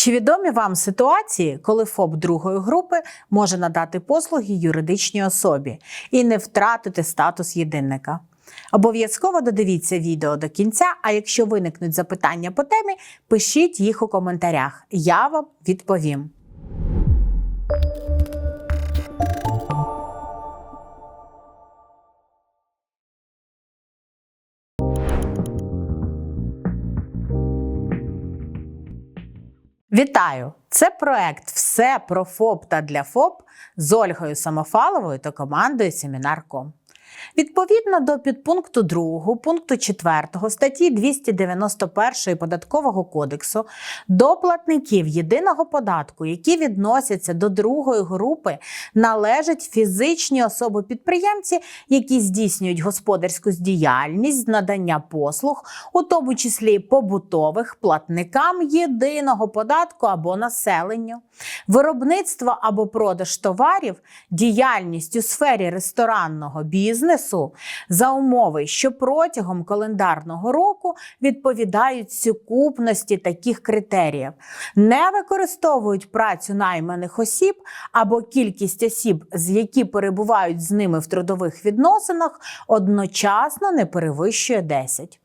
Чи відомі вам ситуації, коли ФОП другої групи може надати послуги юридичній особі і не втратити статус єдинника? Обов'язково додивіться відео до кінця, а якщо виникнуть запитання по темі, пишіть їх у коментарях. Я вам відповім. Вітаю! Це проект Все про ФОП та для ФОП з Ольгою Самофаловою та командою Семінар.ком. Відповідно до підпункту 2 пункту 4 статті 291 Податкового кодексу до платників єдиного податку, які відносяться до другої групи, належать фізичні особи-підприємці, які здійснюють господарську діяльність з надання послуг, у тому числі побутових платникам єдиного податку або населенню, виробництво або продаж товарів, діяльність у сфері ресторанного бізнесу за умови, що протягом календарного року відповідають сукупності таких критеріїв, не використовують працю найманих осіб або кількість осіб, з які перебувають з ними в трудових відносинах, одночасно не перевищує 10.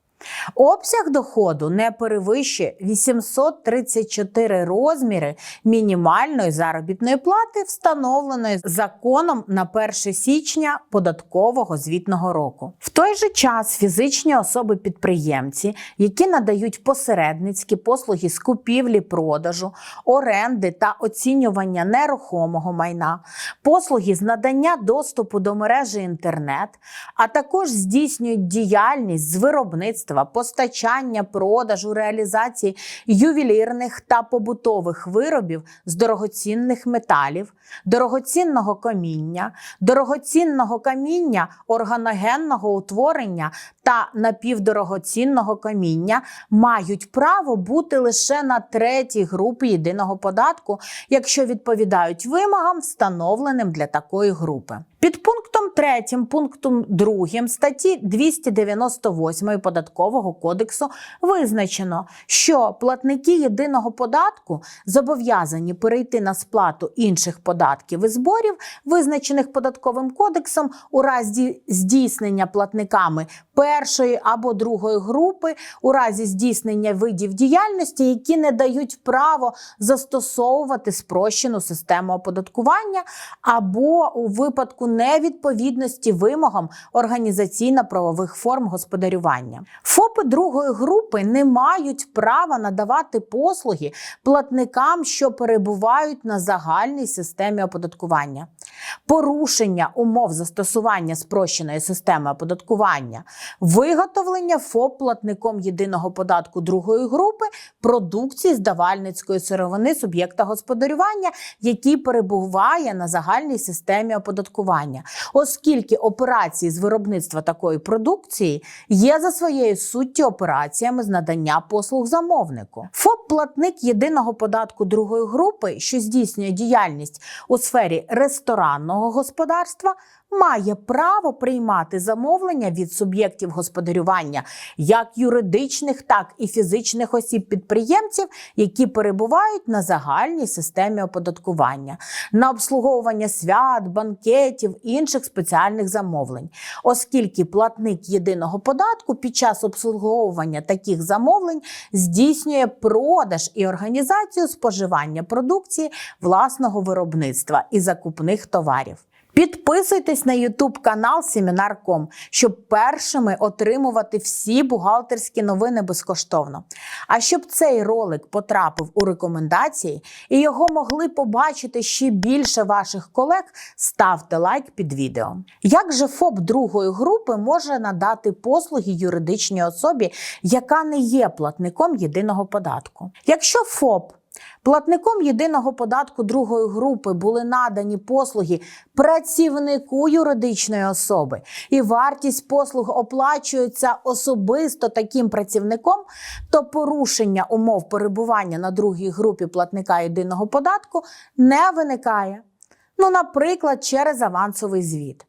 Обсяг доходу не перевищує 834 розміри мінімальної заробітної плати, встановленої законом на 1 січня податкового звітного року. В той же час фізичні особи-підприємці, які надають посередницькі послуги з купівлі, продажу, оренди та оцінювання нерухомого майна, послуги з надання доступу до мережі інтернет, а також здійснюють діяльність з виробництва, постачання, продажу, реалізації ювелірних та побутових виробів з дорогоцінних металів, дорогоцінного каміння, дорогоцінного каміння органогенного утворення та напівдорогоцінного каміння мають право бути лише на третій групі єдиного податку, якщо відповідають вимогам, встановленим для такої групи. Під пунктом 3 пунктом 2 статті 298 податкового кодексу визначено, що платники єдиного податку зобов'язані перейти на сплату інших податків і зборів, визначених податковим кодексом, у разі здійснення платниками першої або другої групи, у разі здійснення видів діяльності, які не дають право застосовувати спрощену систему оподаткування, або у випадку невідповідності вимогам організаційно-правових форм господарювання. ФОПи другої групи не мають права надавати послуги платникам, що перебувають на загальній системі оподаткування. Порушення умов застосування спрощеної системи оподаткування, виготовлення ФОП платником єдиного податку другої групи продукції з давальницької сировини суб'єкта господарювання, який перебуває на загальній системі оподаткування, оскільки операції з виробництва такої продукції є за своєю суттю операціями з надання послуг замовнику. ФОП платник єдиного податку другої групи, що здійснює діяльність у сфері ресторанного господарства, має право приймати замовлення від суб'єктів господарювання як юридичних, так і фізичних осіб-підприємців, які перебувають на загальній системі оподаткування, на обслуговування свят, банкетів інших спеціальних замовлень, оскільки платник єдиного податку під час обслуговування таких замовлень здійснює продаж і організацію споживання продукції власного виробництва і закупних товарів. Підписуйтесь на YouTube канал Семінар.ком, щоб першими отримувати всі бухгалтерські новини безкоштовно. А щоб цей ролик потрапив у рекомендації і його могли побачити ще більше ваших колег, ставте лайк під відео. Як же ФОП другої групи може надати послуги юридичній особі, яка не є платником єдиного податку? Якщо ФОП Платником єдиного податку другої групи були надані послуги працівнику юридичної особи, і вартість послуг оплачується особисто таким працівником, то порушення умов перебування на другій групі платника єдиного податку не виникає. Ну, наприклад, через авансовий звіт.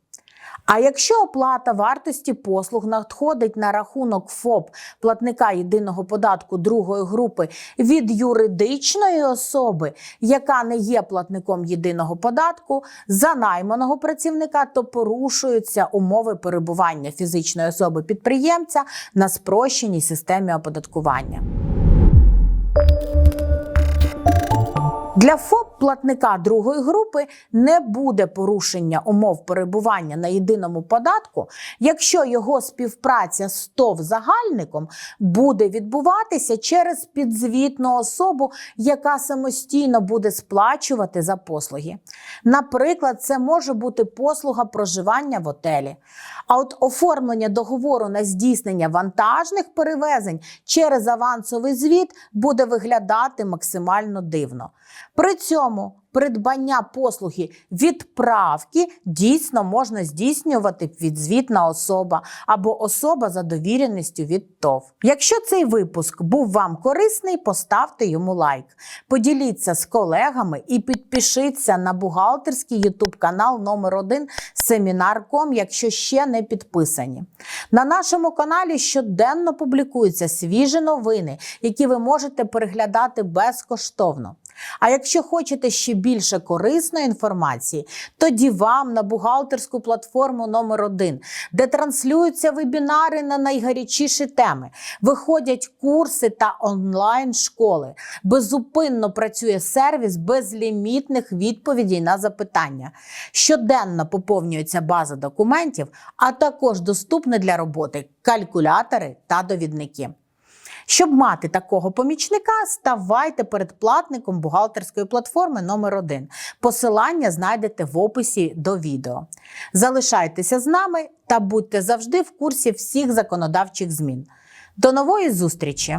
А якщо оплата вартості послуг надходить на рахунок ФОП платника єдиного податку другої групи від юридичної особи, яка не є платником єдиного податку, за найманого працівника, то порушуються умови перебування фізичної особи підприємця на спрощеній системі оподаткування. Для ФОП платника другої групи не буде порушення умов перебування на єдиному податку, якщо його співпраця з ТОВ загальником буде відбуватися через підзвітну особу, яка самостійно буде сплачувати за послуги. Наприклад, це може бути послуга проживання в отелі. А от оформлення договору на здійснення вантажних перевезень через авансовий звіт буде виглядати максимально дивно. При цьому придбання послуги відправки дійсно можна здійснювати підзвітна особа або особа за довіреністю від ТОВ. Якщо цей випуск був вам корисний, поставте йому лайк. Поділіться з колегами і підпишіться на бухгалтерський ютуб канал номер 1 Семінар.ком, якщо ще не підписані. На нашому каналі щоденно публікуються свіжі новини, які ви можете переглядати безкоштовно. А якщо хочете ще більше корисної інформації, тоді вам на бухгалтерську платформу номер 1 де транслюються вебінари на найгарячіші теми, виходять курси та онлайн-школи. Безупинно працює сервіс безлімітних відповідей на запитання. Щоденно поповнюється база документів, а також доступні для роботи калькулятори та довідники. Щоб мати такого помічника, ставайте передплатником бухгалтерської платформи номер 1 Посилання знайдете в описі до відео. Залишайтеся з нами та будьте завжди в курсі всіх законодавчих змін. До нової зустрічі!